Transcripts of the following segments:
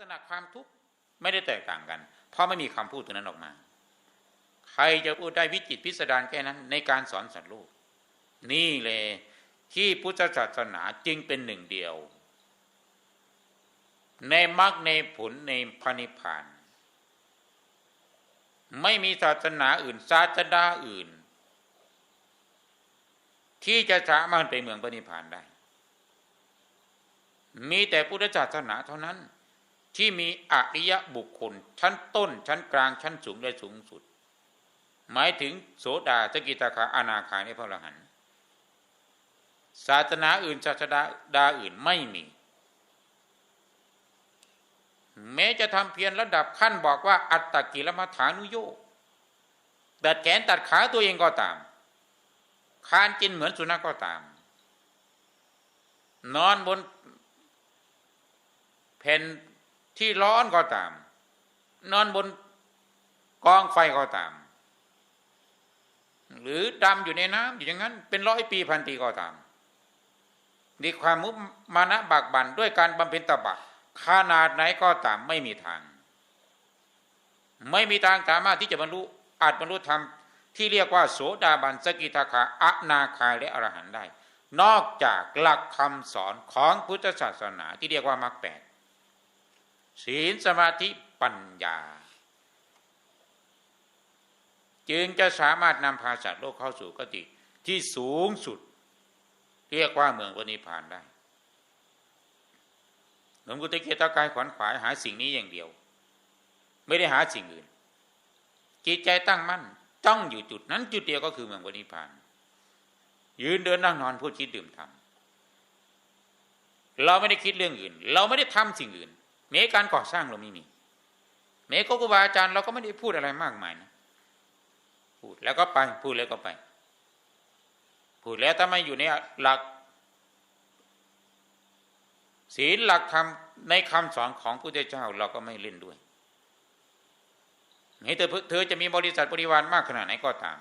ษณะความทุกข์ไม่ได้แตกต่างกัน เพราะไม่มีคำพูดตัวนั้นออกมา ใครจะพูดได้วิจิตพิสดารแค่นั้น ในการสอนสัตว์โลกนี่เลยที่พุทธศาสนาจึงเป็นหนึ่งเดียว ในมรรคในผลในพระนิพพาน ไม่มีศาสนาอื่น ศาสดาอื่น ที่จะสามารถไปเมืองพระนิพพานได้ มีแต่พุทธศาสนาเท่านั้น ที่มีอริยบุคคล ชั้นต้น ชั้นกลางชั้นสูงและสูงสุด หมายถึงโสดาสกิตาคาอนาคาในพระอรหันต์ศาสนาอื่นศาสดาดาอื่นไม่มี แม้จะทำเพียรระดับขั้นบอกว่า อัตตกิลมัฐานุโยกตัดแขนตัดขาตัวเองก็ตาม คานกินเหมือนสุนัขก็ตาม นอนบนแผ่น ที่ร้อนก็ตาม นอนบนกองไฟก็ตาม หรือดำอยู่ในน้ำอยู่อย่างนั้น เป็นร้อยปีพันปีก็ตามมีความมุมานะบากบั่นด้วยการบำเพ็ญตบะขนาดไหนก็ตามไม่มีทาง ไม่มีทางสามารถที่จะบรรลุอาจบรรลุธรรมที่เรียกว่า โสดาบันสกิทาคาอนาคาและอรหันต์ได้ นอกจากหลักคำสอนของพุทธศาสนาที่เรียกว่ามรรคแปด ศีลสมาธิปัญญา จึงจะสามารถนำพาสัตว์โลกเข้าสู่กติที่สูงสุด เรียกว่าเมืองวนิพานได้หลวงปู่ตะเกียตากายขวัญขวายหาสิ่งนี้อย่างเดียว ไม่ได้หาสิ่งอื่น จิตใจตั้งมั่นจ้องอยู่จุดนั้นจุดเดียวก็คือเมืองวนิพพาน ยืนเดินนั่งนอนพูดคิดดื่มทำเราไม่ได้คิดเรื่องอื่น เราไม่ได้ทำสิ่งอื่น แม้การก่อสร้างเราไม่มีแม้ครูบาอาจารย์เราก็ไม่ได้พูดอะไรมากมายนะพูดแล้วก็ไปพูดแล้วก็ไป พูดแล้วถ้าไม่อยู่ในหลักศีลหลักธรรมในคำสอนของพระพุทธเจ้าเราก็ไม่เล่นด้วยให้เธอเธอจะมีบริษัทบริวารมากขนาดไหนก็ตาม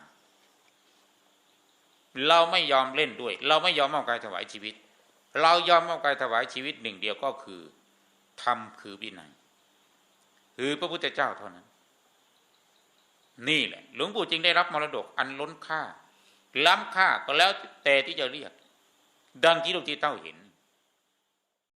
เราไม่ยอมเล่นด้วย เราไม่ยอมมอบกายถวายชีวิต เรายอมมอบกายถวายชีวิตหนึ่งเดียวก็คือ ธรรมคือวินัยคือพระพุทธเจ้าเท่านั้น นี่แหละ หลวงปู่จึงได้รับมรดกอันล้นค่า ล้ำค่าก็แล้วแต่ที่จะเรียก ดังที่ลูกที่เต้าเห็น